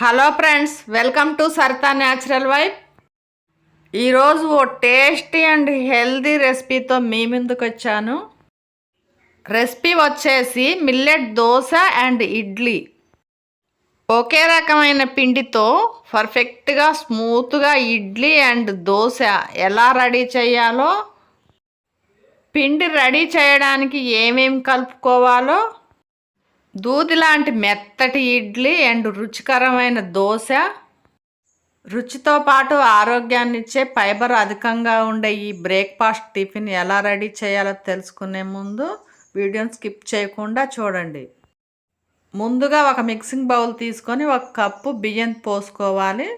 Hello friends welcome to Saritha natural wife ఈరోజు ఓ tasty and healthy రెసిపీతో మీ ముందుకు వచ్చాను. రెసిపీ వచ్చేసి మిల్లెట్ దోశ అండ్ ఇడ్లీ. ఒకే రకమైన పిండితో పర్ఫెక్ట్గా స్మూత్గా ఇడ్లీ అండ్ దోశ ఎలా రెడీ చేయాలో పిండి రెడీ చేయడానికి ఏమేమి కలుపుకోవాలో దూది లాంటి మెత్తటి ఇడ్లీ అండ్ రుచికరమైన దోశ. రుచితో పాటు ఆరోగ్యాన్ని ఇచ్చే ఫైబర్ అధికంగా ఉండే ఈ బ్రేక్ఫాస్ట్ టిఫిన్ ఎలా రెడీ చేయాలో తెలుసుకునే ముందు వీడియోని స్కిప్ చేయకుండా చూడండి. ముందుగా ఒక మిక్సింగ్ బౌల్ తీసుకొని ఒక కప్పు బియ్యం పోసుకోవాలి.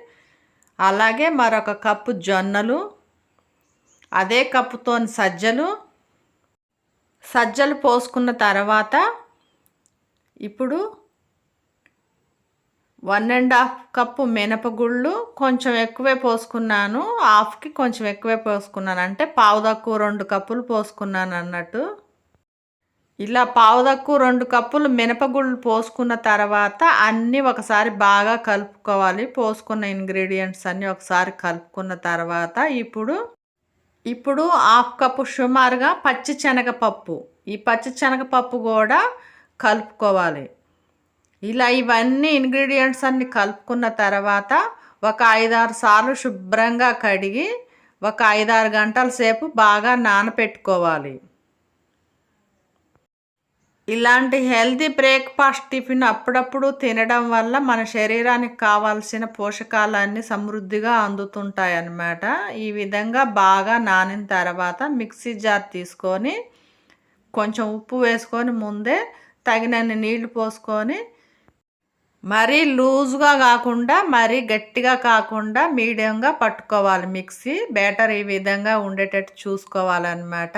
అలాగే మరొక కప్పు జొన్నలు అదే కప్పుతో సజ్జలు. సజ్జలు పోసుకున్న తర్వాత ఇప్పుడు వన్ అండ్ హాఫ్ కప్పు మినపగుళ్ళు కొంచెం ఎక్కువే పోసుకున్నాను. హాఫ్కి కొంచెం ఎక్కువే పోసుకున్నాను. అంటే పావు తక్కువ రెండు కప్పులు పోసుకున్నాను అన్నట్టు. ఇలా పావు తక్కువ రెండు కప్పులు మినపగుళ్ళు పోసుకున్న తర్వాత అన్నీ ఒకసారి బాగా కలుపుకోవాలి. పోసుకున్న ఇంగ్రీడియంట్స్ అన్నీ ఒకసారి కలుపుకున్న తర్వాత ఇప్పుడు ఇప్పుడు హాఫ్ కప్పు సుమారుగా పచ్చి శనగపప్పు ఈ పచ్చి శనగపప్పు కూడా కలుపుకోవాలి. ఇలా ఇవన్నీ ఇంగ్రీడియంట్స్ అన్ని కలుపుకున్న తర్వాత ఒక ఐదారు సార్లు శుభ్రంగా కడిగి ఒక ఐదారు గంటల సేపు బాగా నానపెట్టుకోవాలి. ఇలాంటి హెల్తీ బ్రేక్ఫాస్ట్ టిఫిన్ అప్పుడప్పుడు తినడం వల్ల మన శరీరానికి కావాల్సిన పోషకాలన్నీ సమృద్ధిగా అందుతుంటాయి అన్నమాట. ఈ విధంగా బాగా నానిన తర్వాత మిక్సీ జార్ తీసుకొని కొంచెం ఉప్పు వేసుకొని ముందే తగినన్ని నీళ్ళు పోసుకొని మరీ లూజ్గా కాకుండా మరీ గట్టిగా కాకుండా మీడియంగా పట్టుకోవాలి. మిక్సీ బ్యాటర్ ఈ విధంగా ఉండేటట్టు చూసుకోవాలన్నమాట.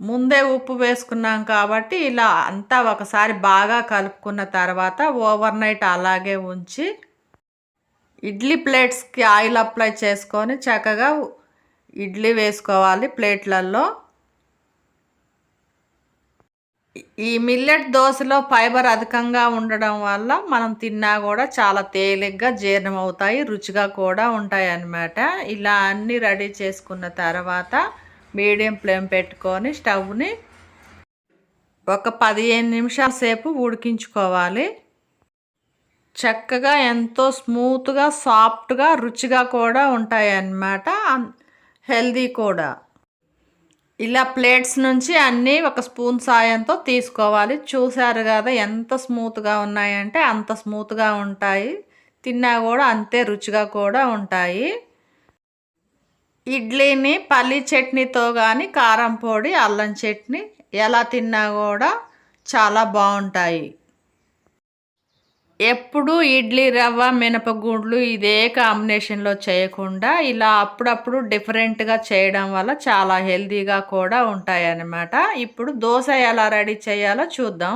ముందే ఉప్పు వేసుకున్నాం కాబట్టి ఇలా అంతా ఒకసారి బాగా కలుపుకున్న తర్వాత ఓవర్ నైట్ అలాగే ఉంచి ఇడ్లీ ప్లేట్స్కి ఆయిల్ అప్లై చేసుకొని చక్కగా ఇడ్లీ వేసుకోవాలి ప్లేట్లలో ఈ మిల్లెట్ దోశలో ఫైబర్ అధికంగా ఉండడం వల్ల మనం తిన్నా కూడా చాలా తేలిగ్గా జీర్ణం అవుతాయి రుచిగా కూడా ఉంటాయి అన్నమాట ఇలా అన్నీ రెడీ చేసుకున్న తర్వాత మీడియం ఫ్లేమ్ పెట్టుకొని స్టవ్ని ఒక పదిహేను నిమిషాల సేపు ఉడికించుకోవాలి. చక్కగా ఎంతో స్మూత్గా సాఫ్ట్గా రుచిగా కూడా ఉంటాయి అన్నమాట హెల్దీ కూడా. ఇలా ప్లేట్స్ నుంచి అన్నీ ఒక స్పూన్ సాయంతో తీసుకోవాలి. చూశారు కదా ఎంత స్మూత్గా ఉన్నాయంటే అంత స్మూత్గా ఉంటాయి. తిన్నా కూడా అంతే రుచిగా కూడా ఉంటాయి. ఇడ్లీని పల్లీ చట్నీతో కానీ కారం పొడి అల్లం చట్నీ ఎలా తిన్నా కూడా చాలా బాగుంటాయి. ఎప్పుడు ఇడ్లీ రవ్వ మినపగుండ్లు ఇదే కాంబినేషన్లో చేయకుండా ఇలా అప్పుడప్పుడు డిఫరెంట్గా చేయడం వల్ల చాలా హెల్తీగా కూడా ఉంటాయన్నమాట. ఇప్పుడు దోశ ఎలా రెడీ చేయాలో చూద్దాం.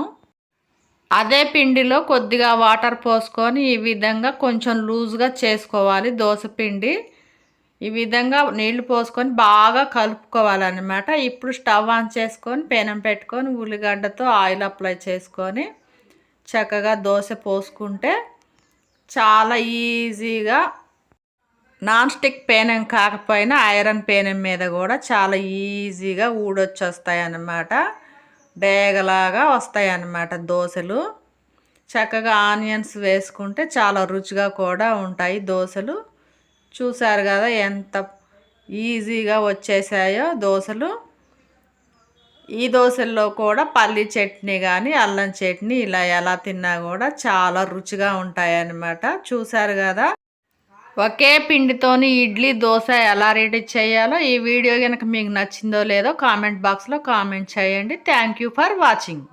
అదే పిండిలో కొద్దిగా వాటర్ పోసుకొని ఈ విధంగా కొంచెం లూజ్గా చేసుకోవాలి దోశ పిండి. ఈ విధంగా నీళ్ళు పోసుకొని బాగా కలుపుకోవాలన్నమాట. ఇప్పుడు స్టవ్ ఆన్ చేసుకొని పెనం పెట్టుకొని ఉల్లిగడ్డతో ఆయిల్ అప్లై చేసుకొని చక్కగా దోశ పోసుకుంటే చాలా ఈజీగా నాన్ స్టిక్ పేనం కాకపోయినా ఐరన్ పేనం మీద కూడా చాలా ఈజీగా ఊడొచ్చేస్తాయి అన్నమాట డేగలాగా వస్తాయి అన్నమాట దోశలు. చక్కగా ఆనియన్స్ వేసుకుంటే చాలా రుచిగా కూడా ఉంటాయి దోశలు. చూసారు కదా ఎంత ఈజీగా వచ్చేసాయో దోశలు. ఈ దోశల్లో కూడా పల్లి చట్నీ కానీ అల్లం చట్నీ ఇలా ఎలా తిన్నా కూడా చాలా రుచిగా ఉంటాయన్నమాట. చూసారు కదా? ఒకే పిండితోని ఇడ్లీ దోశ ఎలా రెడీ చేయాలో ఈ వీడియో కనుక మీకు నచ్చిందో లేదో కామెంట్ బాక్స్లో కామెంట్ చేయండి. Thank you for watching.